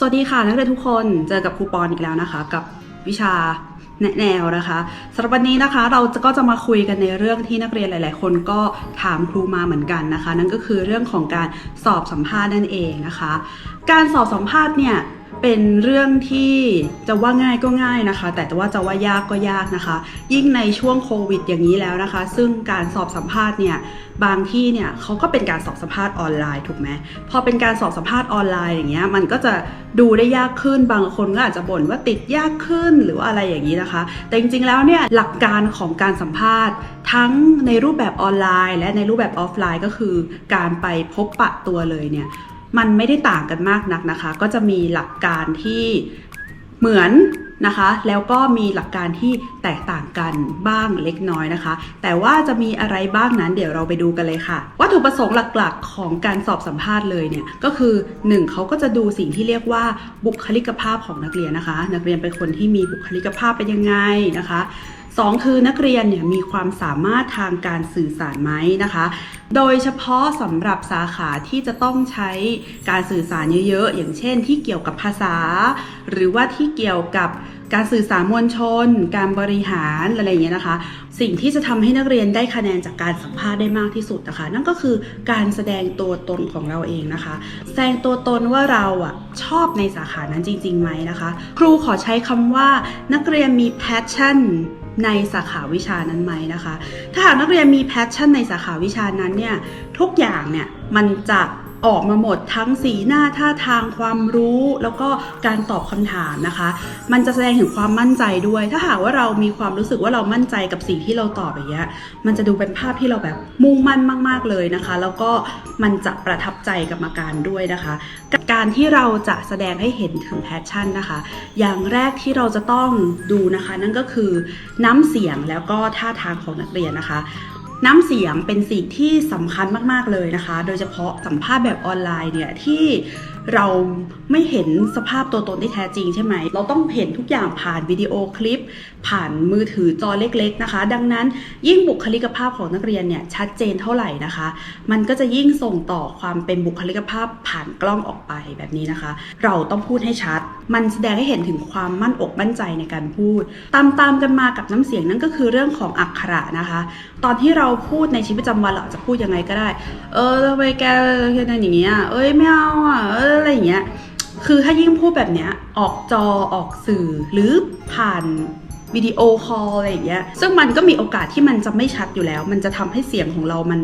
สวัสดีค่ะนักเรียนทุกคนเจอกับครูปอนอีกแล้วนะคะ กับวิชาแนะแนวนะคะสำหรับวันนี้นะคะเราจะก็จะมาคุยกันในเรื่องที่นักเรียนหลาย ๆ คนก็ถามครูมาเหมือนกันนะคะ นั่นก็คือเรื่องของการสอบสัมภาษณ์นั่นเองนะคะ การสอบสัมภาษณ์เนี่ย เป็นเรื่องที่จะว่าง่ายก็ง่ายนะคะ แต่ว่าจะว่ายากก็ยากนะคะ ยิ่งในช่วงโควิดอย่างนี้แล้วนะคะ ซึ่งการสอบสัมภาษณ์เนี่ยบางที่เนี่ยเขาก็เป็นการสอบสัมภาษณ์ออนไลน์ถูกไหมพอเป็นการสอบสัมภาษณ์ออนไลน์อย่างเงี้ยมันก็จะดูได้ยากขึ้นบางคนก็อาจจะบ่นว่าติดยากขึ้นหรืออะไรอย่างนี้นะคะ แต่จริงๆแล้วเนี่ยหลักการของการสัมภาษณ์ ทั้งในรูปแบบออนไลน์ และในรูปแบบออฟไลน์ก็คือ การไปพบปะตัวเลยเนี่ย มันไม่ได้ต่างกันมากนักนะคะ ก็จะมีหลักการที่เหมือนนะคะ แล้วก็มีหลักการที่แตกต่างกันบ้างเล็กน้อยนะคะ แต่ว่าจะมีอะไรบ้างนั้นเดี๋ยวเราไปดูกันเลยค่ะ วัตถุประสงค์หลักๆ ของการสอบสัมภาษณ์เลยเนี่ยก็คือ 1 เขาก็จะดูสิ่งที่เรียกว่าบุคลิกภาพของนักเรียนนะคะ นักเรียนเป็นคนที่มีบุคลิกภาพเป็นยังไงนะคะ สองคือนักเรียนเนี่ยมีความสามารถทางการสื่อสารไหมนะคะ โดยเฉพาะสำหรับสาขาที่จะต้องใช้การสื่อสารเยอะๆ อย่างเช่นที่เกี่ยวกับภาษา หรือว่าที่เกี่ยวกับการสื่อสารมวลชน การบริหารอะไรอย่างเงี้ยนะคะ สิ่งที่จะทำให้นักเรียนได้คะแนนจากการสัมภาษณ์ได้มากที่สุดนะคะ นั่นก็คือการแสดงตัวตนของเราเองนะคะ แสดงตัวตนว่าเราอะชอบในสาขานั้นจริงๆไหมนะคะ ครูขอใช้คำว่านักเรียนมี passion ในสาขาวิชานั้นไหมนะคะ ถ้าหากนักเรียนมีแพชชั่นในสาขาวิชานั้นเนี่ยทุกอย่างเนี่ยมันจะ ออกมาหมดทั้งสีหน้าท่าทางความรู้แล้วก็การตอบคำถามนะคะ มันจะแสดงถึงความมั่นใจด้วย ถ้าหากว่าเรามีความรู้สึกว่าเรามั่นใจกับสิ่งที่เราตอบอย่างเงี้ยมันจะดูเป็นภาพที่เราแบบมุ่งมั่นมาก ๆเลยนะคะ แล้วก็มันจะประทับใจกรรมการด้วยนะคะ การที่เราจะแสดงให้เห็นถึงแพชชั่นนะคะ อย่างแรกที่เราจะต้องดูนะคะ นั่นก็คือน้ำเสียงแล้วก็ท่าทางของนักเรียนนะคะ น้ำเสียงเป็นสิ่งที่สำคัญมาก ๆ เลยนะคะ โดยเฉพาะสัมภาษณ์แบบออนไลน์เนี่ยที่ เราไม่เห็นสภาพตัวตนที่แท้จริงใช่ไหม เราต้องเห็นทุกอย่างผ่านวิดีโอคลิป ผ่านมือถือจอเล็กๆนะคะ ดังนั้นยิ่งบุคลิกภาพของนักเรียนเนี่ยชัดเจนเท่าไหร่นะคะ มันก็จะยิ่งส่งต่อความเป็นบุคลิกภาพผ่านกล้องออกไปแบบนี้นะคะ เราต้องพูดให้ชัด มันแสดงให้เห็นถึงความมั่นอกมั่นใจในการพูด ตามตามๆกันมากับน้ำเสียงนั่นก็คือเรื่องของอักขระนะคะ ตอนที่เราพูดในชีวิตประจำวันเราจจะพูดยังไงก็ได้ เออทำไมแกแค่นั้นอย่างเงี้ยเอ้ยไม่เอาอะเอออะไรอย่างเงี้ยคือถ้ายิ่งพูดแบบเนี้ยออกจอออกสื่อหรือผ่านวิดีโอคอลอะไรอย่างเงี้ยซึ่งมันก็มีโอกาสที่มันจะไม่ชัดอยู่แล้ว มันจะทำให้เสียงของเรามัน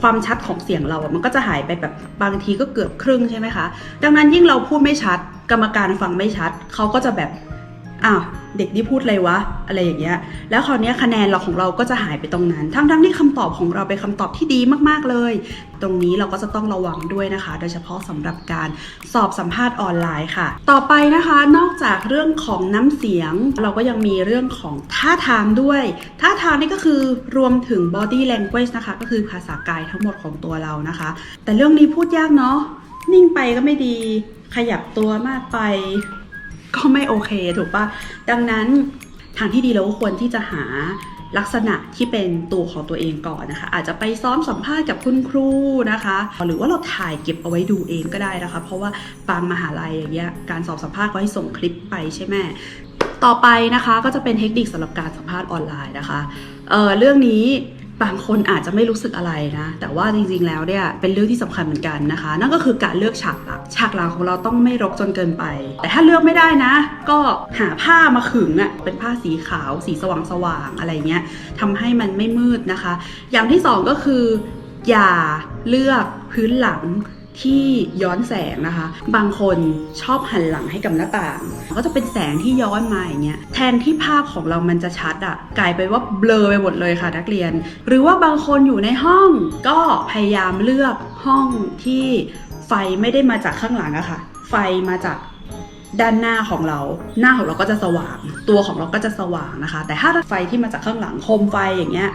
ความชัดของเสียงเราอะมันก็จะหายไปแบบบางทีก็เกือบครึ่งใช่ไหมคะ ดังนั้นยิ่งเราพูดไม่ชัด กรรมการฟังไม่ชัด เขาก็จะแบบ อ้าวเด็กนี่พูดอะไรวะ อะไรอย่างเงี้ย แล้วคราวนี้คะแนนเราของเราก็จะหายไปตรงนั้น ทั้งๆที่คำตอบของเราเป็นคำตอบที่ดีมากๆเลย ตรงนี้เราก็จะต้องระวังด้วยนะคะ โดยเฉพาะสำหรับการสอบสัมภาษณ์ออนไลน์ค่ะ ต่อไปนะคะ นอกจากเรื่องของน้ำเสียง เราก็ยังมีเรื่องของท่าทางด้วย ท่าทางนี่ก็คือรวมถึง body language นะคะ ก็คือภาษากายทั้งหมดของตัวเรานะคะ แต่เรื่องนี้พูดยากเนาะ นิ่งไปก็ไม่ดี ขยับตัวมากไป ก็ไม่โอเคถูกปะดังนั้นทางที่ดีเราก็ควรที่จะหาลักษณะที่เป็นตัวของตัวเองก่อนนะคะ อาจจะไปซ้อมสัมภาษณ์กับคุณครูนะคะ หรือว่าเราถ่ายเก็บเอาไว้ดูเองก็ได้นะคะ เพราะว่าบางมหาลัยอย่างเงี้ยการสอบสัมภาษณ์ก็ให้ส่งคลิปไปใช่ไหมต่อไปนะคะก็จะเป็นเทคนิคสำหรับการสัมภาษณ์ออนไลน์นะคะเออเรื่องนี้ บางคนอาจจะไม่รู้สึกอะไรนะ แต่ว่าจริงๆ แล้วเนี่ยเป็นเรื่องที่สำคัญเหมือนกันนะคะ นั่นก็คือการเลือกฉากหลังฉากหลังของเราต้องไม่รกจนเกินไป แต่ถ้าเลือกไม่ได้นะ ก็หาผ้ามาขึงอะ่ะเป็นผ้าสีขาว สีสว่างๆอะไรเงี้ยทำให้มันไม่มืดนะคะ อย่างที่สองก็คือ อย่าเลือกพื้นหลัง ที่ย้อนแสงนะคะ บางคนชอบหันหลังให้กับหน้าต่าง ก็จะเป็นแสงที่ย้อนมาอย่างเงี้ย แทนที่ภาพของเรามันจะชัดอะกลายไปว่าเบลอไปหมดเลยค่ะนักเรียน หรือว่าบางคนอยู่ในห้องก็พยายามเลือกห้องที่ไฟไม่ได้มาจากข้างหลังอะค่ะ ไฟมาจากด้านหน้าของเรา หน้าของเราก็จะสว่าง ตัวของเราก็จะสว่างนะคะ แต่ถ้าไฟที่มาจากข้างหลังโคมไฟอย่างเงี้ย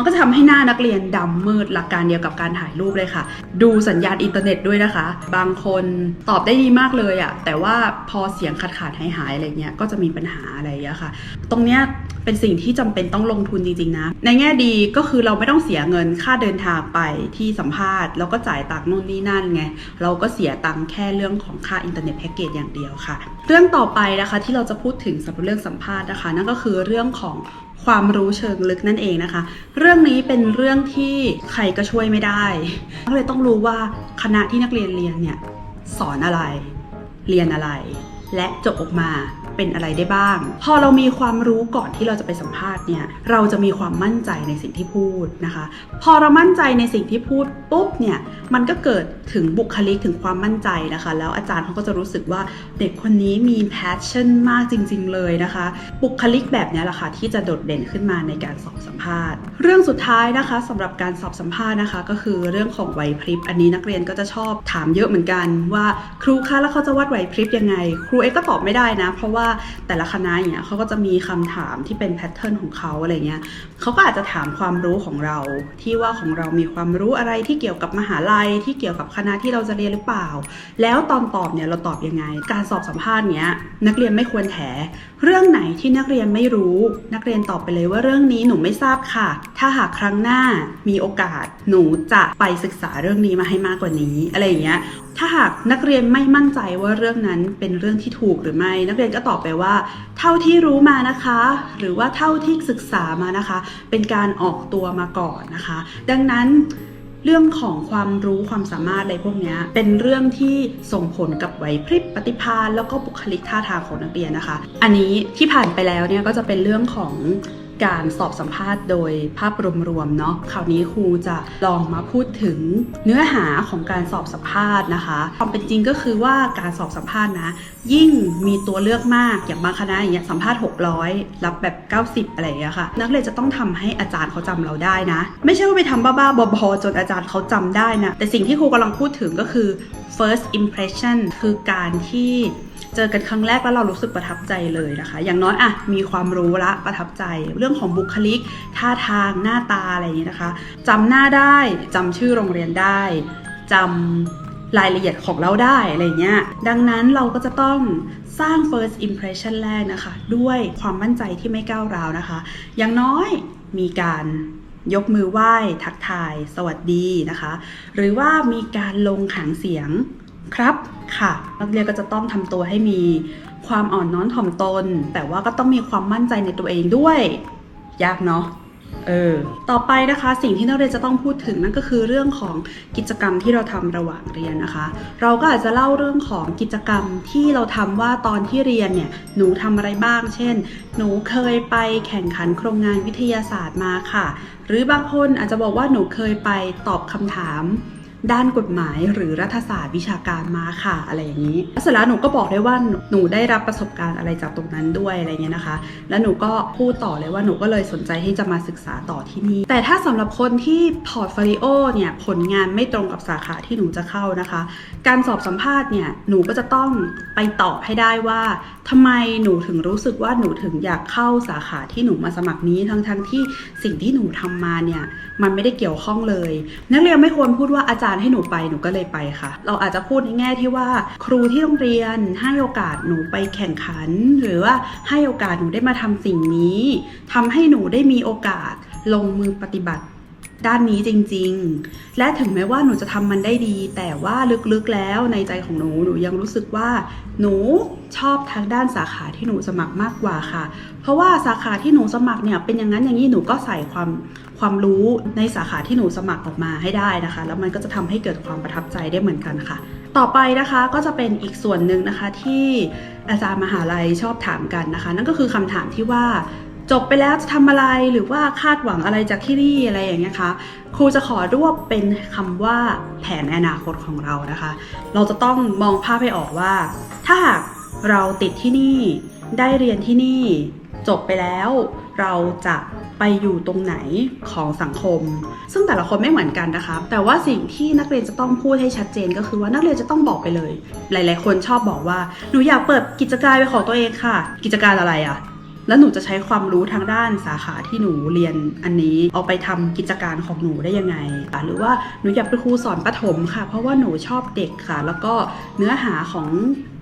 มันก็จะทำให้หน้านักเรียนดำมืดหลักการเดียวกับการถ่ายรูปเลยค่ะ ดูสัญญาณอินเทอร์เน็ตด้วยนะคะ บางคนตอบได้ดีมากเลยอะแต่ว่าพอเสียงขาดขาดหายหายอะไรเงี้ยก็จะมีปัญหาอะไรอย่างเงี้ยค่ะ ตรงเนี้ยเป็นสิ่งที่จำเป็นต้องลงทุนจริงๆนะ ในแง่ดีก็คือเราไม่ต้องเสียเงินค่าเดินทางไปที่สัมภาษณ์ แล้วก็จ่ายตังค์นู่นนี่นั่นไง เราก็เสียตังค์แค่เรื่องของค่าอินเทอร์เน็ตแพ็กเกจอย่างเดียวค่ะ เรื่องต่อไปนะคะที่เราจะพูดถึงสำหรับเรื่องสัมภาษณ์นะคะ นั่นก็คือเรื่องของ ความรู้เชิงลึกนั่นเองนะคะ เรื่องนี้เป็นเรื่องที่ใครก็ช่วยไม่ได้ก็เลยต้องรู้ว่าคณะที่นักเรียนเรียนเนี่ยสอนอะไร เรียนอะไร และจบออกมา เป็นอะไรได้บ้าง พอเรามีความรู้ก่อนที่เราจะไปสัมภาษณ์เนี่ยเราจะมีความมั่นใจในสิ่งที่พูดนะคะ พอเรามั่นใจในสิ่งที่พูดปุ๊บเนี่ยมันก็เกิดถึงบุคลิกถึงความมั่นใจนะคะ แล้วอาจารย์เขาก็จะรู้สึกว่าเด็กคนนี้มี passion มากจริง ๆ เลยนะคะ บุคลิกแบบนี้แหละค่ะที่จะโดดเด่นขึ้นมาในการสอบสัมภาษณ์ เรื่องสุดท้ายนะคะสำหรับการสอบสัมภาษณ์นะคะ ก็คือเรื่องของไหวพริบ อันนี้นักเรียนก็จะชอบถามเยอะเหมือนกันว่าครูคะแล้วเขาจะวัดไหวพริบยังไง ครูเอกก็ตอบไม่ได้นะ เพราะว่าแต่ละคณะอย่างเงี้ยเขาก็จะมีคำถามที่เป็นแพทเทิร์นของเขาอะไรเงี้ยเขาก็อาจจะถามความรู้ของเรา ที่ว่าของเรามีความรู้อะไรที่เกี่ยวกับมหาลัยที่เกี่ยวกับคณะที่เราจะเรียนหรือเปล่า แล้วตอนตอบเนี่ยเราตอบยังไง การสอบสัมภาษณ์เนี้ยนักเรียนไม่ควรแถ เรื่องไหนที่นักเรียนไม่รู้ นักเรียนตอบไปเลยว่าเรื่องนี้หนูไม่ทราบค่ะ ถ้าหากครั้งหน้ามีโอกาสหนูจะไปศึกษาเรื่องนี้มาให้มากกว่านี้ อะไรอย่างเงี้ยถ้าหากนักเรียนไม่มั่นใจว่าเรื่องนั้นเป็นเรื่องที่ถูกหรือไม่ นักเรียนก็ตอบไปว่า เท่าที่รู้มานะคะ หรือว่าเท่าที่ศึกษามานะคะ เป็นการออกตัวมาก่อนนะคะ ดังนั้น เรื่องของความรู้ความสามารถอะไรพวกนี้เป็นเรื่องที่ส่งผลกับไหวพริบปฏิภาณแล้วก็บุคลิกท่าทางของนักเรียนนะคะ อันนี้ที่ผ่านไปแล้วเนี่ยก็จะเป็นเรื่องของ การสอบสัมภาษณ์โดยภาพรวมๆเนาะคราวนี้ครูจะลองมาพูดถึงเนื้อหาของการสอบสัมภาษณ์นะคะความเป็นจริงก็คือว่าการสอบสัมภาษณ์นะ ยิ่งมีตัวเลือกมากอย่างบางคณะอย่างเงี้ยสัมภาษณ์ 600 รับแบบ 90 อะไรอย่างเงี้ยค่ะ นักเรียนจะต้องทำให้อาจารย์เขาจำเราได้นะ ไม่ใช่ว่าไปทำบ้าๆบอๆจนอาจารย์เขาจำได้นะแต่สิ่งที่ครูกำลังพูดถึงก็คือ first impression คือการที่เจอกันครั้งแรกแล้วเรารู้สึกประทับใจเลยนะคะ อย่างน้อยอะมีความรู้ละประทับใจ เรื่องของบุคลิก ท่าทางหน้าตาอะไรอย่างนี้นะคะจำหน้าได้จำชื่อโรงเรียนได้จำรายละเอียดของเราได้อะไรเงี้ยดังนั้นเราก็จะต้องสร้าง first impression แรกนะคะ ด้วยความมั่นใจที่ไม่ก้าวร้าวนะคะ อย่างน้อยมีการ ยกมือไหว้ทักทาย สวัสดีนะคะ หรือว่ามีการลงขางเสียงครับค่ะ นักเรียนก็จะต้องทำตัวให้มีความอ่อนน้อมถ่อมตน แต่ว่าก็ต้องมีความมั่นใจในตัวเองด้วย ยากเนาะ เออ ต่อไปนะคะสิ่งที่นักเรียนจะต้องพูดถึงนั่นก็คือเรื่องของกิจกรรมที่เราทำระหว่างเรียนนะคะ เราก็อาจจะเล่าเรื่องของกิจกรรมที่เราทำว่าตอนที่เรียนเนี่ยหนูทำอะไรบ้าง เช่น หนูเคยไปแข่งขันโครงงานวิทยาศาสตร์มาค่ะ หรือบางคนอาจจะบอกว่าหนูเคยไปตอบคำถาม ด้านกฎหมายหรือรัฐศาสตร์วิชาการมาค่ะอะไรอย่างนี้แล้วเสร็จแล้วหนูก็บอกได้ว่าหนูได้รับประสบการณ์อะไรจากตรงนั้นด้วยอะไรเงี้ยนะคะ แล้วหนูก็พูดต่อเลยว่าหนูก็เลยสนใจที่จะมาศึกษาต่อที่นี่ แต่ถ้าสำหรับคนที่พอร์ตโฟลิโอเนี่ยผลงานไม่ตรงกับสาขาที่หนูจะเข้านะคะ การสอบสัมภาษณ์เนี่ยหนูก็จะต้องไปตอบให้ได้ว่าทำไมหนูถึงรู้สึกว่าหนูถึงอยากเข้าสาขาที่หนูมาสมัครนี้ทั้งๆที่สิ่งที่หนูทำมาเนี่ย มันไม่ได้เกี่ยวข้องเลย นักเรียนไม่ควรพูดว่าอาจารย์ให้หนูไปหนูก็เลยไปค่ะ เราอาจจะพูดในแง่ที่ว่า ครูที่โรงเรียนให้โอกาสหนูไปแข่งขัน หรือว่าให้โอกาสหนูได้มาทำสิ่งนี้ทำให้หนูได้มีโอกาสลงมือปฏิบัติด้านนี้จริงๆ และถึงแม้ว่าหนูจะทำมันได้ดี แต่ว่าลึกๆแล้วในใจของหนู หนูยังรู้สึกว่า หนูชอบทางด้านสาขาที่หนูสมัครมากกว่าค่ะ เพราะว่าสาขาที่หนูสมัครเนี่ยเป็นอย่างนั้นอย่างนี้หนูก็ใส่ความ ความรู้ในสาขาที่หนูสมัครออกมาให้ได้นะคะ แล้วมันก็จะทำให้เกิดความประทับใจได้เหมือนกันค่ะ ต่อไปนะคะก็จะเป็นอีกส่วนหนึ่งนะคะที่อาจารย์มหาลัยชอบถามกันนะคะ นั่นก็คือคำถามที่ว่าจบไปแล้วจะทำอะไรหรือว่าคาดหวังอะไรจากที่นี่อะไรอย่างเงี้ยคะครูจะขอรวบเป็นคำว่าแผนในอนาคตของเรานะคะ เราจะต้องมองภาพให้ออกว่า ถ้าหากเราติดที่นี่ได้เรียนที่นี่ จบไปแล้ว เราจะไปอยู่ตรงไหนของสังคม ซึ่งแต่ละคนไม่เหมือนกันนะคะแต่ว่าสิ่งที่นักเรียนจะต้องพูดให้ชัดเจนก็คือว่านักเรียนจะต้องบอกไปเลย หลาย ๆ คนชอบบอกว่าหนูอยากเปิดกิจการเป็นของตัวเองค่ะ กิจการอะไรอะ่ะแล้วหนูจะใช้ความรู้ทางด้านสาขาที่หนูเรียนอันนี้เอาไปทำกิจการของหนูได้ยังไง หรือว่าหนูอยากเป็นครูสอนประถมค่ะ เพราะว่าหนูชอบเด็กค่ะ แล้วก็เนื้อหาของ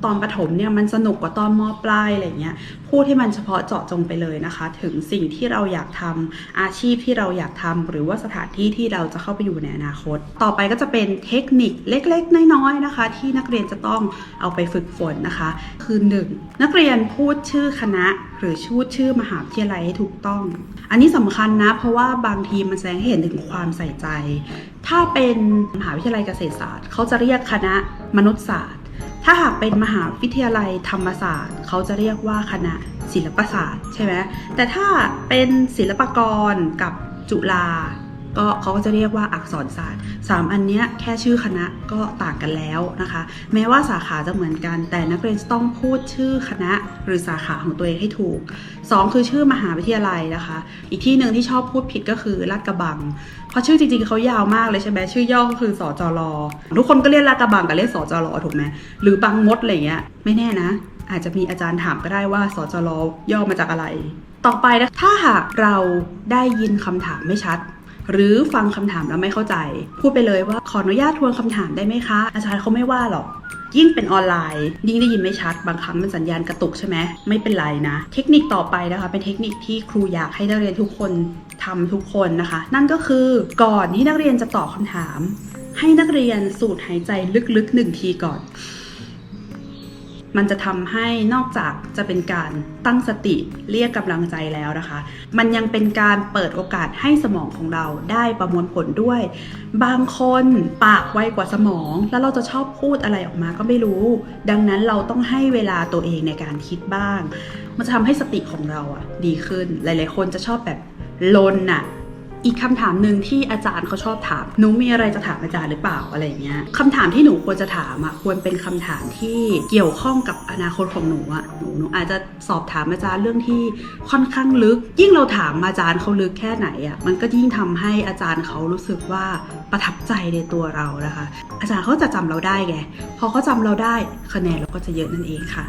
ตอนประถมเนี่ยมันสนุกกว่าตอนมอปลายอะไรเงี้ยพูดให้มันเฉพาะเจาะจงไปเลยนะคะ ถึงสิ่งที่เราอยากทำอาชีพที่เราอยากทำหรือว่าสถานที่ที่เราจะเข้าไปอยู่ในอนาคต ต่อไปก็จะเป็นเทคนิคเล็กๆ น้อยๆนะคะ ที่นักเรียนจะต้องเอาไปฝึกฝนนะคะ คือ 1. นักเรียนพูดชื่อคณะ หรือชื่อชื่อมหาวิทยาลัยให้ถูกต้อง อันนี้สำคัญนะ เพราะว่าบางทีมันแสดงให้เห็นถึงความใส่ใจ ถ้าเป็นมหาวิทยาลัยเกษตรศาสตร์เขาจะเรียกคณะมนุษยศาสตร์ ถ้าหากเป็นมหาวิทยาลัยธรรมศาสตร์ เขาจะเรียกว่าคณะศิลปศาสตร์ใช่ไหมแต่ถ้าเป็นศิลปกรกับจุฬา ก็เขาก็จะเรียกว่าอักษรศาสตร์สามอันเนี้ยแค่ชื่อคณะก็ต่างกันแล้วนะคะ แม้ว่าสาขาจะเหมือนกัน แต่นักเรียนต้องพูดชื่อคณะหรือสาขาของตัวเองให้ถูกสองคือชื่อมหาวิทยาลัยนะคะ อีกที่หนึ่งที่ชอบพูดผิดก็คือลาดกระบัง เพราะชื่อจริงๆเขายาวมากเลยใช่ไหมชื่อย่อก็คือสจรทุกคนก็เรียกลาดกระบังกับเรียกสจรถูกไหมหรือบางมดอะไรเงี้ยไม่แน่นะ อาจจะมีอาจารย์ถามก็ได้ว่าสจรย่อมาจากอะไร ต่อไปนะถ้าหากเราได้ยินคำถามไม่ชัด หรือฟังคำถามแล้วไม่เข้าใจ พูดไปเลยว่าขออนุญาตทวนคำถามได้ไหมคะ อาจารย์เขาไม่ว่าหรอกยิ่งเป็นออนไลน์ ยิ่งได้ยินไม่ชัด บางครั้งมันสัญญาณกระตุกใช่ไหมไม่เป็นไรนะ เทคนิคต่อไปนะคะ เป็นเทคนิคที่ครูอยากให้นักเรียนทุกคนทำทุกคนนะคะ นั่นก็คือก่อนที่นักเรียนจะตอบคำถาม ให้นักเรียนสูดหายใจลึกๆหนึ่งทีก่อน มันจะทำให้นอกจากจะเป็นการตั้งสติเรียกกำลังใจแล้วนะคะ มันยังเป็นการเปิดโอกาสให้สมองของเราได้ประมวลผลด้วย บางคนปากไวกว่าสมอง แล้วเราจะชอบพูดอะไรออกมาก็ไม่รู้ ดังนั้นเราต้องให้เวลาตัวเองในการคิดบ้าง มันจะทำให้สติของเราอะดีขึ้น หลาย ๆ คนจะชอบแบบลนน่ะ อีกคำถามหนึ่งที่อาจารย์เขาชอบถามหนูมีอะไรจะถามอาจารย์หรือเปล่าอะไรเงี้ยคำถามที่หนูควรจะถามอะควรเป็นคำถามที่เกี่ยวข้องกับอนาคตของหนูอะหนูหนูอาจจะสอบถามอาจารย์เรื่องที่ค่อนข้างลึก ยิ่งเราถามอาจารย์เขาลึกแค่ไหนอะมันก็ยิ่งทำให้อาจารย์เขารู้สึกว่าประทับใจในตัวเรานะคะ อาจารย์เขาจะจำเราได้ไงพอเขาจำเราได้คะแนนเราก็จะเยอะนั่นเองค่ะ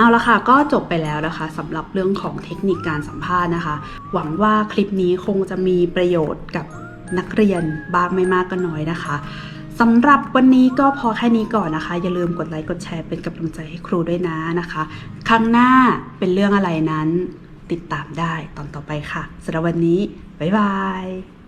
เอาละค่ะก็จบไปแล้วนะคะสำหรับเรื่องของเทคนิคการสัมภาษณ์นะคะ หวังว่าคลิปนี้คงจะมีประโยชน์กับนักเรียนบ้างไม่มากก็น้อยนะคะสำหรับวันนี้ก็พอแค่นี้ก่อนนะคะ อย่าลืมกดไลค์กดแชร์เป็นกำลังใจให้ครูด้วยนะนะคะ ครั้งหน้าเป็นเรื่องอะไรนั้นติดตามได้ตอนต่อไปค่ะสำหรับวันนี้ บ๊ายบาย